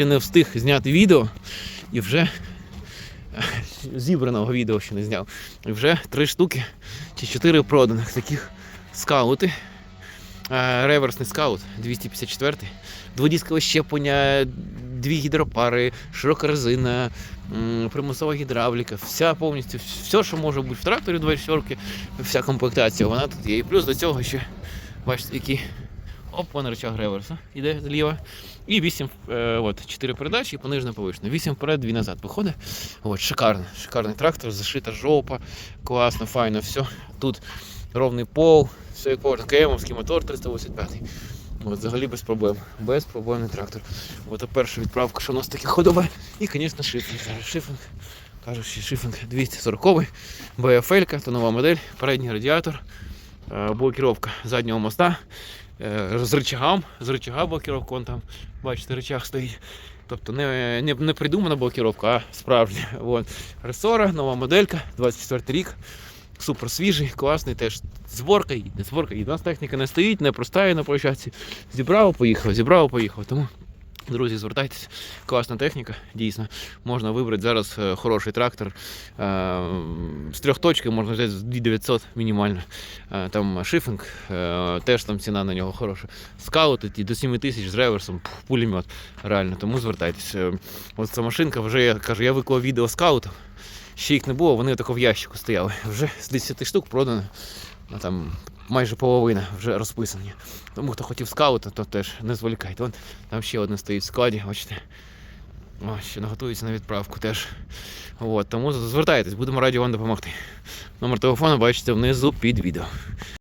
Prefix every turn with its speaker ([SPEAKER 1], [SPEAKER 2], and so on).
[SPEAKER 1] ще не встиг зняти відео і вже е, зібраного відео ще не зняв. І вже три штуки чи чотири проданих таких скаути. Е, Реверсний скаут 254, дводіскове щеплення, дві гідропари, широка резина, примусова гідравліка, вся повністю, все, що може бути в тракторі 24, вся комплектація, вона тут є. І плюс до цього ще, бачите, який оп, вон рычаг реверса іде зліва. І 8, е, от, 4 передачі і понижена повишена. 8 вперед, 2 назад виходить. От, шикарний, шикарний трактор, зашита жопа, класно, файно, все. Тут ровний пол, все як можна. КМовський мотор 385. От, взагалі без проблем. Безпроблемний трактор. От перша відправка, що у нас таке ходове. І, звісно, шифінг. Шифінг. Кажуть, що шифінг 240 БФЛ, то нова модель, передній радіатор, блокіровка заднього моста е, з рычагом, з рычага блокіровка, вон там, бачите, рычаг стоїть. Тобто не, не, не придумана блокіровка, а справжня. От. Ресора, нова моделька, 24 рік. Супер свіжий, класний, теж зборка їде, зборка їде. У нас техніка не стоїть, не простає на площадці. Зібрав, поїхав, зібрав, поїхав. Тому, друзі, звертайтеся. Класна техніка, дійсно. Можна вибрати зараз е, хороший трактор. Е, З трьох точки можна взяти з 2900 мінімально. Е, Там шифінг, е, теж там ціна на нього хороша. Скаут і до 7000 з реверсом, пулемет. Реально, тому звертайтеся. Ось ця машинка, вже я кажу, я виклав відео скаутів. Ще їх не було, вони тако в ящику стояли. Вже з 10 штук продано. Ну, там майже половина вже розписані. Тому хто хотів скаута, то теж не зволікайте. Вон, там ще одне стоїть в складі, бачите. О, ще наготується на відправку теж. От, тому звертайтесь, будемо раді вам допомогти. Номер телефону бачите внизу під відео.